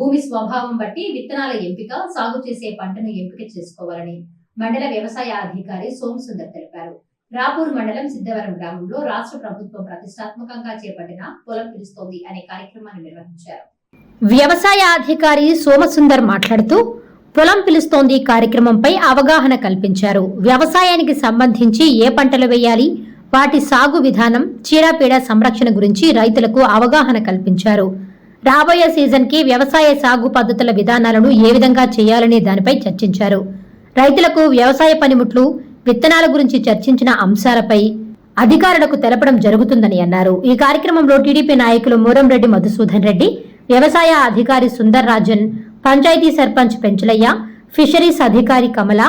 భూమి స్వభావం బట్టి విత్తనాల ఎంపిక సాగు చేసే పంటను ఎంపిక చేసుకోవాలని మండల వ్యవసాయ అధికారి సోమసుందర్ తెలిపారు. రాపూర్ మండలం సిద్ధవరం గ్రామంలో రాష్ట్ర ప్రభుత్వం ప్రతిష్టాత్మకంగా చేపట్టిన పొలం పిలుస్తోంది అనే కార్యక్రమాన్ని నిర్వహించారు. వ్యవసాయ అధికారి సోమసుందర్ మాట్లాడుతూ పొలం పిలుస్తోంది కార్యక్రమంపై అవగాహన కల్పించారు. వ్యవసాయానికి సంబంధించి ఏ పంటలు వేయాలి వాటి సాగు విధానం చీడపీడ సంరక్షణ గురించి రైతులకు అవగాహన కల్పించారు. రాబోయే సీజన్కి వ్యవసాయ సాగు పద్ధతుల విధానాలను ఏ విధంగా చేయాలనే దానిపై చర్చించారు. రైతులకు వ్యవసాయ పనిముట్లు విత్తనాల గురించి చర్చించిన అంశాలపై అధికారులకు తెలపడం జరుగుతుందని అన్నారు. ఈ కార్యక్రమంలో టీడీపీ నాయకులు మూరంరెడ్డి మధుసూదన్ రెడ్డి వ్యవసాయ అధికారి సుందర్ రాజన్ పంచాయతీ సర్పంచ్ పెంచలయ్య ఫిషరీస్ అధికారి కమల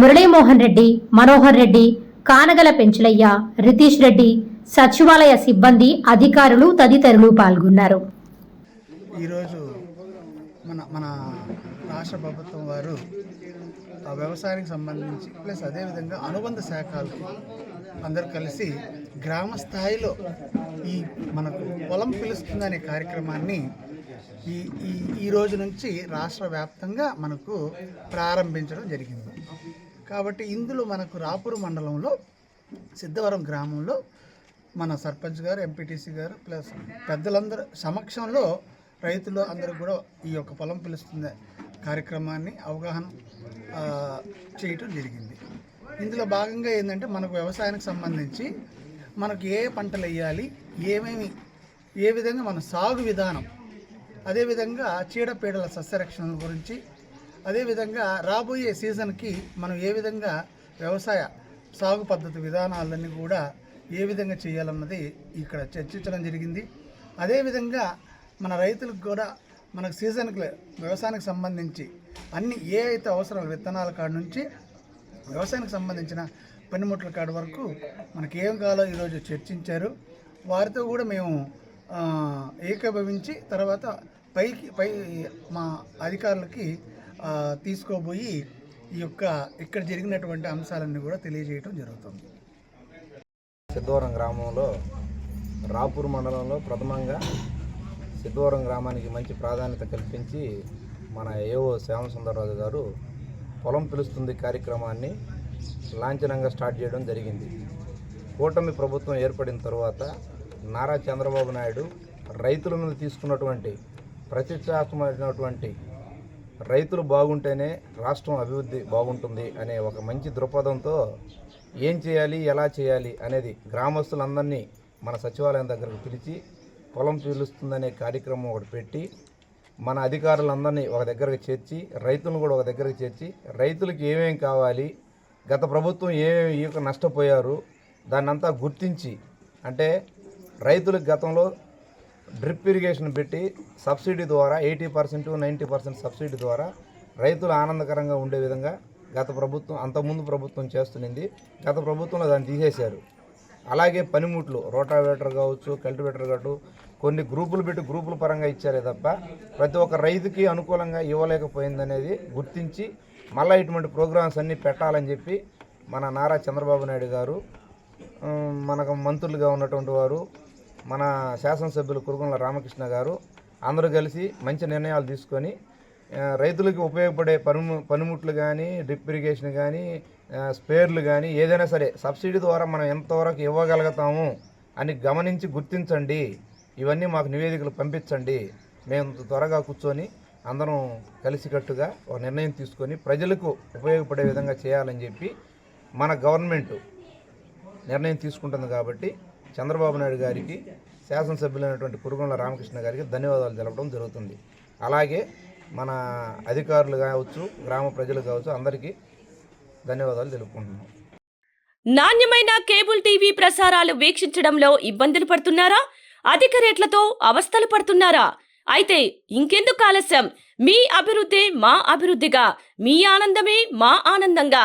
మురళీమోహన్ రెడ్డి మనోహర్ రెడ్డి కానగల పెంచలయ్య రితీష్ రెడ్డి సచివాలయ సిబ్బంది అధికారులు తదితరులు పాల్గొన్నారు. ఈరోజు మన మన రాష్ట్ర ప్రభుత్వం వారు ఆ వ్యవసాయానికి సంబంధించి ప్లస్ అదేవిధంగా అనుబంధ శాఖలు అందరూ కలిసి గ్రామ స్థాయిలో ఈ మనకు పొలం పిలుస్తుందనే కార్యక్రమాన్ని ఈ ఈ ఈ రోజు నుంచి రాష్ట్ర వ్యాప్తంగా మనకు ప్రారంభించడం జరిగింది. కాబట్టి ఇందులో మనకు రాపూరు మండలంలో సిద్ధవరం గ్రామంలో మన సర్పంచ్ గారు ఎంపీటీసీ గారు ప్లస్ పెద్దలందరూ సమక్షంలో రైతులు అందరూ కూడా ఈ యొక్క పొలం పిలుస్తుంది కార్యక్రమాన్ని అవగాహన చేయటం జరిగింది. ఇందులో భాగంగా ఏంటంటే మనకు వ్యవసాయానికి సంబంధించి మనకు ఏ పంటలు వేయాలి ఏమేమి ఏ విధంగా మన సాగు విధానం అదేవిధంగా చీడపీడల సస్యరక్షణ గురించి అదేవిధంగా రాబోయే సీజన్కి మనం ఏ విధంగా వ్యవసాయ సాగు పద్ధతి విధానాలన్నీ కూడా ఏ విధంగా చేయాలన్నది ఇక్కడ చర్చించడం జరిగింది. అదేవిధంగా మన రైతులకు కూడా మనకు సీజన్కి వ్యవసాయానికి సంబంధించి అన్ని ఏ అయితే అవసరాలు విత్తనాల కాడ నుంచి వ్యవసాయానికి సంబంధించిన పనిముట్ల కాడ వరకు మనకి ఏం కావాలో ఈరోజు చర్చించారు. వారితో కూడా మేము ఏకీభవించి తర్వాత పైకి పై మా అధికారులకి తీసుకోబోయి ఈ యొక్క ఇక్కడ జరిగినటువంటి అంశాలన్నీ కూడా తెలియజేయడం జరుగుతుంది. సిద్ధవరం గ్రామంలో రాపూర్ మండలంలో ప్రథమంగా సిద్ధవరం గ్రామానికి మంచి ప్రాధాన్యత కల్పించి మన ఏఓ శ్యామసుందరరాజు గారు పొలం పిలుస్తుంది కార్యక్రమాన్ని లాంఛనంగా స్టార్ట్ చేయడం జరిగింది. కూటమి ప్రభుత్వం ఏర్పడిన తర్వాత నారా చంద్రబాబు నాయుడు రైతుల మీద తీసుకున్నటువంటి ప్రతిష్టాత్మకమైనటువంటి రైతులు బాగుంటేనే రాష్ట్రం అభివృద్ధి బాగుంటుంది అనే ఒక మంచి దృక్పథంతో ఏం చేయాలి ఎలా చేయాలి అనేది గ్రామస్తులందరినీ మన సచివాలయం దగ్గరకు పిలిచి పొలం పీలుస్తుందనే కార్యక్రమం ఒకటి పెట్టి మన అధికారులందరినీ ఒక దగ్గరకు చేర్చి రైతులను కూడా ఒక దగ్గరకు చేర్చి రైతులకు ఏమేమి కావాలి గత ప్రభుత్వం ఏమేమి ఈక నష్టపోయారు దాన్నంతా గుర్తించి అంటే రైతులకు గతంలో డ్రిప్ ఇరిగేషన్ పెట్టి సబ్సిడీ ద్వారా eighty percent ninety percent subsidy ద్వారా రైతులు ఆనందకరంగా ఉండే విధంగా గత ప్రభుత్వం అంతకుముందు ప్రభుత్వం చేస్తున్నది గత ప్రభుత్వంలో దాన్ని తీసేశారు. అలాగే పనిముట్లు రోటావేటర్ కావచ్చు కల్టివేటర్ కావచ్చు కొన్ని గ్రూపులు పెట్టి గ్రూపుల పరంగా ఇచ్చారే తప్ప ప్రతి ఒక్క రైతుకి అనుకూలంగా ఇవ్వలేకపోయిందనేది గుర్తించి మళ్ళీ ఇటువంటి ప్రోగ్రామ్స్ అన్నీ పెట్టాలని చెప్పి మన నారా చంద్రబాబు నాయుడు గారు మనకు మంత్రులుగా ఉన్నటువంటి వారు మన శాసనసభ్యులు కురుగుల రామకృష్ణ గారు అందరూ కలిసి మంచి నిర్ణయాలు తీసుకొని రైతులకు ఉపయోగపడే పనిము పనిముట్లు కానీ డ్రిప్ ఇరిగేషన్ కానీ స్పేర్లు కానీ ఏదైనా సరే సబ్సిడీ ద్వారా మనం ఎంతవరకు ఇవ్వగలుగుతాము అని గమనించి గుర్తించండి. ఇవన్నీ మాకు నివేదికలు పంపించండి. మేము త్వరగా కూర్చొని అందరం కలిసికట్టుగా ఒక నిర్ణయం తీసుకొని ప్రజలకు ఉపయోగపడే విధంగా చేయాలని చెప్పి మన గవర్నమెంట్ నిర్ణయం తీసుకుంటుంది కాబట్టి చంద్రబాబు నాయుడు గారికి శాసనసభ్యులైనటువంటి కురుగొండ రామకృష్ణ గారికి ధన్యవాదాలు తెలపడం జరుగుతుంది. అలాగే మన అధికారులు కావచ్చు గ్రామ ప్రజలు కావచ్చు అందరికీ ధన్యవాదాలు తెలుపుకుంటున్నాం. నాణ్యమైన కేబుల్ టీవీ ప్రసారాలు వీక్షించడంలో ఇబ్బందులు పడుతున్నారా? అధిక రేట్లతో అవస్థలు పడుతున్నారా? అయితే ఇంకెందుకు ఆలస్యం? మీ అభివృద్ధి మా అభివృద్ధిగా మీ ఆనందమే మా ఆనందంగా.